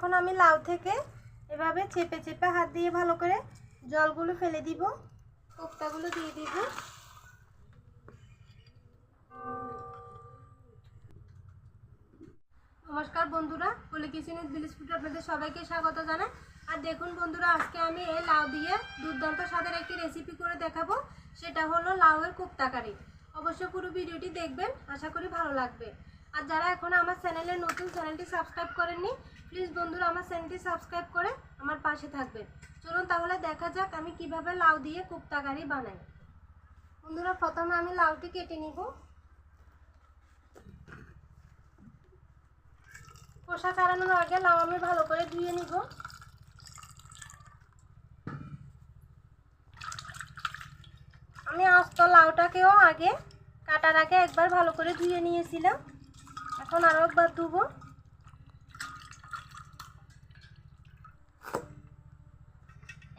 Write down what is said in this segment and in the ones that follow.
এখন আমি লাউ থেকে এভাবে চেপে চেপে হাত দিয়ে ভালো করে জলগুলো ফেলে দিব, কোপ্তাগুলো দিয়ে দিব। নমস্কার বন্ধুরা বলে কিচেনের বিলিসপুটে আপনাদের সবাইকে স্বাগত জানাই। আর দেখুন বন্ধুরা, আজকে আমি এই লাউ দিয়ে দুর্দান্ত স্বাদের একটি রেসিপি করে দেখাবো, সেটা হলো লাউয়ের কোপ্তাকারি। অবশ্যই পুরো ভিডিওটি দেখবেন, আশা করি ভালো লাগবে। আর যারা এখন আমার চ্যানেলে নতুন, চ্যানেলটি সাবস্ক্রাইব করেননি প্লিজ বন্ধুরা আমার চ্যানেলটি সাবস্ক্রাইব করে আমার পাশে থাকবেন। চলুন তাহলে দেখা যাক আমি কীভাবে লাউ দিয়ে কোপ্তাকারি বানাই। বন্ধুরা, প্রথমে আমি লাউটি কেটে নিব। খোসা ছাড়ানোর আগে লাউ আমি ভালো করে ধুয়ে নিব। আমি আস্ত লাউটাকেও আগে কাটার আগে একবার ভালো করে ধুয়ে নিয়েছিলাম। এখন আরও একবার ধুব।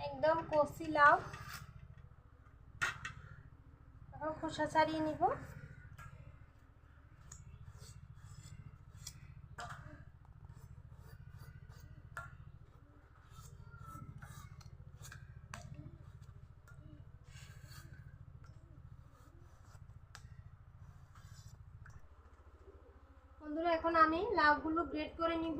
একদম কষি লাউ এখন খোসা ছাড়িয়ে নিব। বন্ধুরা, এখন আমি লাউগুলো গ্রেড করে নিব।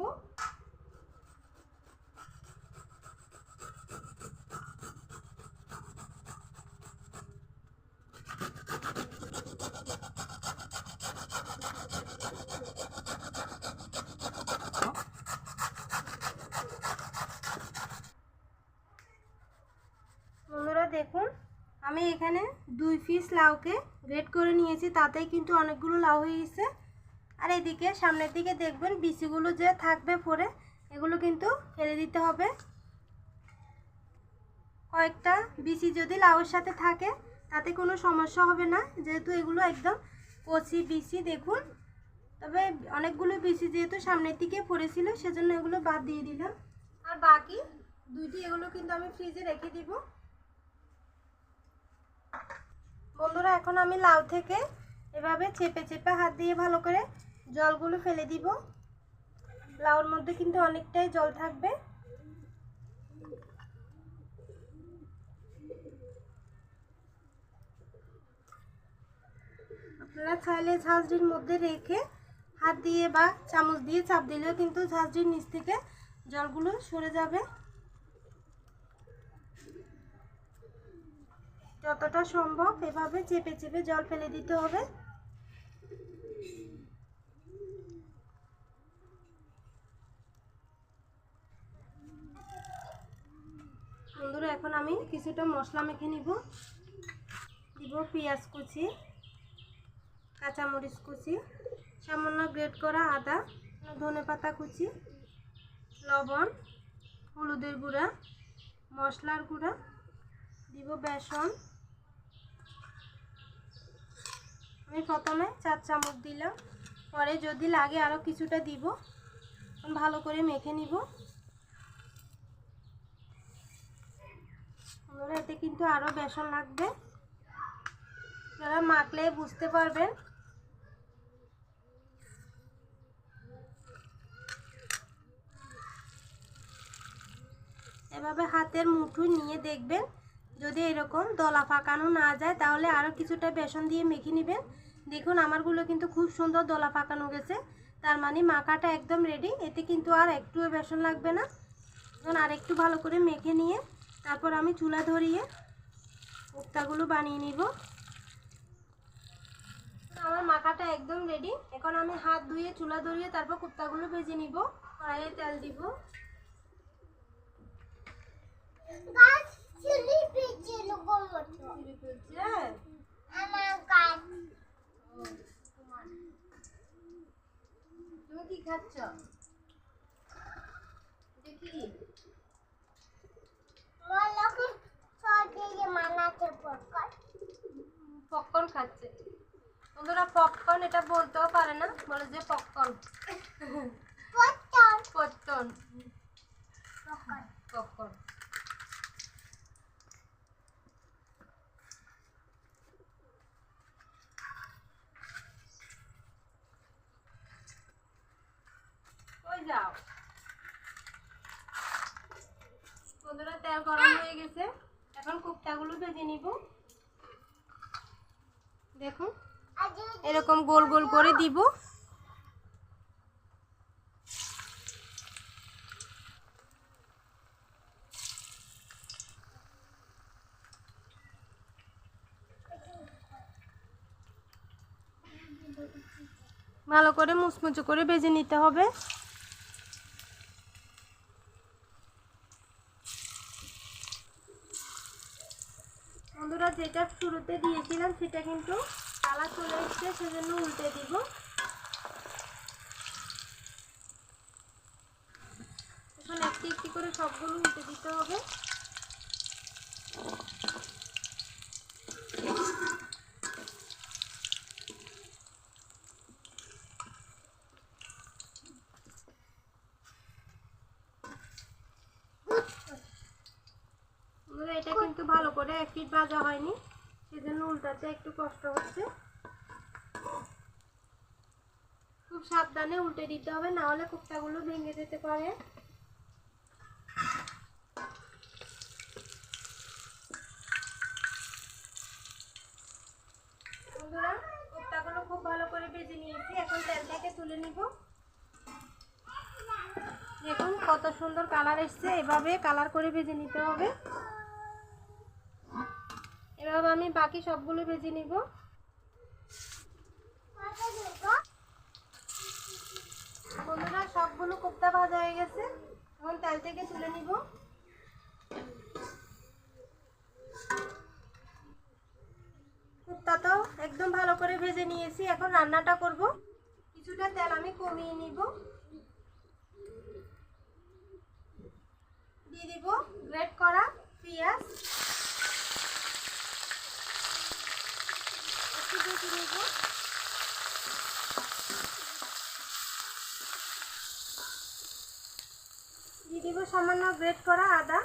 বন্ধুরা, দেখুন, আমি এখানে দুই পিস লাউকে গ্রেড করে নিয়েছি, তাতেই কিন্তু অনেকগুলো লাউ হয়ে গেছে। আর এদিকে সামনের দিকে দেখবেন বিচিগুলো যে থাকবে পরে, এগুলো কিন্তু ফেলে দিতে হবে। কয়েকটা বিচি যদি লাউয়ের সাথে থাকে, তাতে কোনো সমস্যা হবে না। যেহেতু এগুলো একদম কচি বিচি, দেখুন। তবে অনেকগুলো বিচি যেহেতু সামনের দিকে পড়েছিল, সেজন্য এগুলো বাদ দিয়ে দিলাম। আর বাকি দুইটি এগুলো কিন্তু আমি ফ্রিজে রেখে দিব। বন্ধুরা, এখন আমি লাউ থেকে এভাবে চেপে চেপে হাত দিয়ে ভালো করে জলগুলো ফেলে দিব। লাউর মধ্যে কিন্তু অনেকটাই জল থাকবে। আপনারা চাইলে ঝাঁঝরির মধ্যে রেখে হাত দিয়ে বা চামচ দিয়ে চাপ দিলেও কিন্তু ঝাঁঝরির নিচ থেকে জলগুলো সরে যাবে। যতটা সম্ভব এভাবে চেপে চেপে জল ফেলে দিতে হবে। বন্ধুরা, এখন আমি কিছুটা মশলা মেখে নিব। দিব পেঁয়াজ কুচি, কাঁচামরিচ কুচি, সামান্য গ্রেট করা আদা, ধনে পাতা কুচি, লবণ, হলুদের গুঁড়া, মশলার গুঁড়া, দিব বেসন। আমি প্রথমে চার চামচ দিলাম। পরে যদি লাগে আরও কিছুটা দিব। ভালো করে মেখে নিব। আমরা এতে কিন্তু আরও বেসন লাগবে। যারা মাখলে বুঝতে পারবেন। এভাবে হাতের মুঠো নিয়ে দেখবেন। যদি এরকম দলা পাকানো না যায়, তাহলে আরও কিছুটা বেসন দিয়ে মেখে নেবেন। দেখুন, আমারগুলো কিন্তু খুব সুন্দর দলা পাকানো গেছে। তার মানে মাখাটা একদম রেডি এতে কিন্তু আর একটুও বেসন লাগবে না। এখন আর একটু ভালো করে মেখে নিয়ে তারপর আমি চুলা ধরিয়ে কোপ্তাগুলো বানিয়ে নিব। আমার মাখাটা একদম রেডি এখন আমি হাত ধুয়ে চুলা ধরিয়ে তারপর কোপ্তাগুলো ভেজে নিব। কড়াইয়ে তেল দিব। তুমি কি খাচ্ছ? দেখি। পপকর্ন খাচ্ছে। বন্ধুরা পপকর্ন এটা বলতেও পারে না বলে যে পপকর্ন পপকর্ন পকর পপকর্ন তেল গরম হয়ে গেছে। এখন কোপ্তাগুলো ভেজে নিব। দেখুন, এরকম গোল গোল করে দিব। ভালো করে মুচমুচো করে ভেজে নিতে হবে। বন্ধুরা, যেটা শুরুতে দিয়েছিলাম, সেটা কিন্তু কালা চলে এসছে, সেজন্য উল্টে দিব। এখন একটি একটি করে সবগুলো উল্টে দিতে হবে বন্ধুরা, এটা কিন্তু ভালো করে ভাজা হয়নি, সেজন্য উল্টাতে একটু কষ্ট হচ্ছে। খুব সাবধানে উল্টে দিতে হবে, না হলে কুপ্তাগুলো ভেঙে যেতে পারে। বন্ধুরা খুব ভালো করে ভেজে নিয়েছি, এখন তেলটাকে তুলে নিব। দেখুন কত সুন্দর কালার এসছে, এভাবে কালার করে ভেজে নিতে হবে। এভাবে আমি বাকি সবগুলো ভেজে নিব। বন্ধুরা, সবগুলো কোপ্তা ভাজা হয়ে গেছে। এখন তেল থেকে তুলে নিব। কোপ্তা তো একদম ভালো করে ভেজে নিয়েছি। এখন রান্নাটা করব। কিছুটা তেল আমি কমিয়ে নিব। দিয়ে দিব গ্রেট করা পেঁয়াজ একটু দিয়ে দিব। সামান্য গ্রেট করা আদা।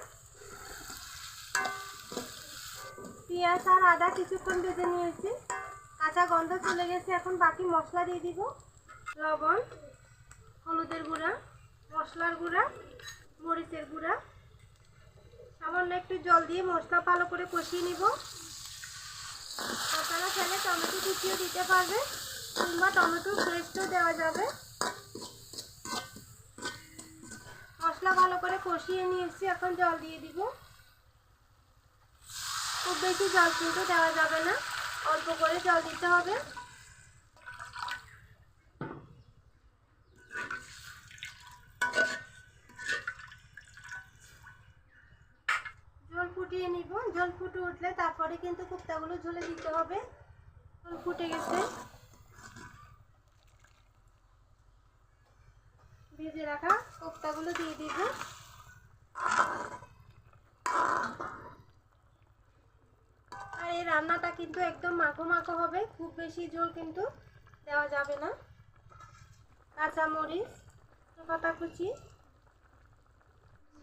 পেঁয়াজ আর আদা কিছুক্ষণ ভেজে নিয়েছি। কাঁচা গন্ধ চলে গেছে, এখন বাকি মশলা দিয়ে দিব। লবণ, হলুদের গুঁড়া, মশলার গুঁড়া, মরিচের গুঁড়া। সামান্য একটু জল দিয়ে মশলা ভালো করে কষিয়ে নিব। মশলা ফেলে টমেটো কুচিও দিতে পারবে, কিংবা টমেটো পেস্টও দেওয়া যাবে। মশলা ভালো করে কষিয়ে নিয়েছি, এখন জল দিয়ে দিব। খুব বেশি জল কিন্তু দেওয়া যাবে না, অল্প করে জল দিতে হবে জল ফুটিয়ে জল ফুটে উঠলে তারপরে কিন্তু কুপ্তাগুলো ঝোলে দিতে হবে। জল ফুটে গেছে। ভেজে রাখা কোপ্তাগুলো দিয়ে দিব। আর এই রান্নাটা কিন্তু একদম মাখো মাখো হবে, খুব বেশি ঝোল কিন্তু দেওয়া যাবে না। কাঁচামরিচ পাতা কুচি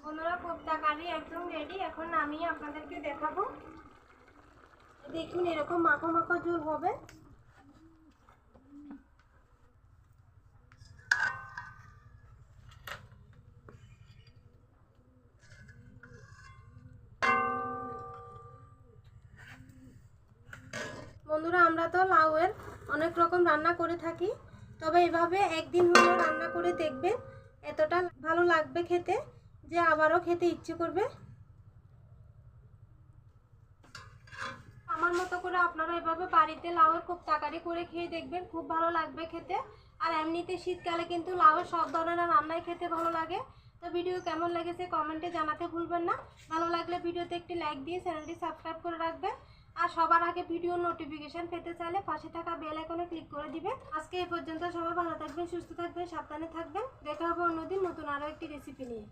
বন্ধুরা, কোপ্তা কারি একদম রেডি এখন আমি আপনাদেরকে দেখাবো। দেখুন, এরকম মাখো মাখো ঝোল হবে। বন্ধুরা, আমরা তো লাউয়ের অনেক রকম রান্না করে থাকি। তবে এভাবে একদিন হলেও রান্না করে দেখবেন, এতটা ভালো লাগবে খেতে। যে আবারও খেতে ইচ্ছে করবে? আমার মতো করে আপনারা এভাবে বাড়িতে লাউয়ের খুব তাকারি করে খেয়ে দেখবেন, খুব ভালো লাগবে খেতে। আর এমনিতে শীতকালে কিন্তু লাউয়ের সব ধরনের রান্নাই খেতে ভালো লাগে। তো ভিডিও কেমন লেগেছে কমেন্টে জানাতে ভুলবেন না। ভালো লাগলে ভিডিওতে একটি লাইক দিয়ে চ্যানেলটি সাবস্ক্রাইব করে রাখবেন। আর সবার আগে ভিডিও নোটিফিকেশন পেতে চাইলে পাশে থাকা বেল আইকনে ক্লিক করে দিবেন। আজকে এই পর্যন্ত সবাই ভালো থাকবেন, সুস্থ থাকবেন, সাবধানে থাকবেন। দেখা হবে অন্যদিন নতুন আরও একটি রেসিপি নিয়ে।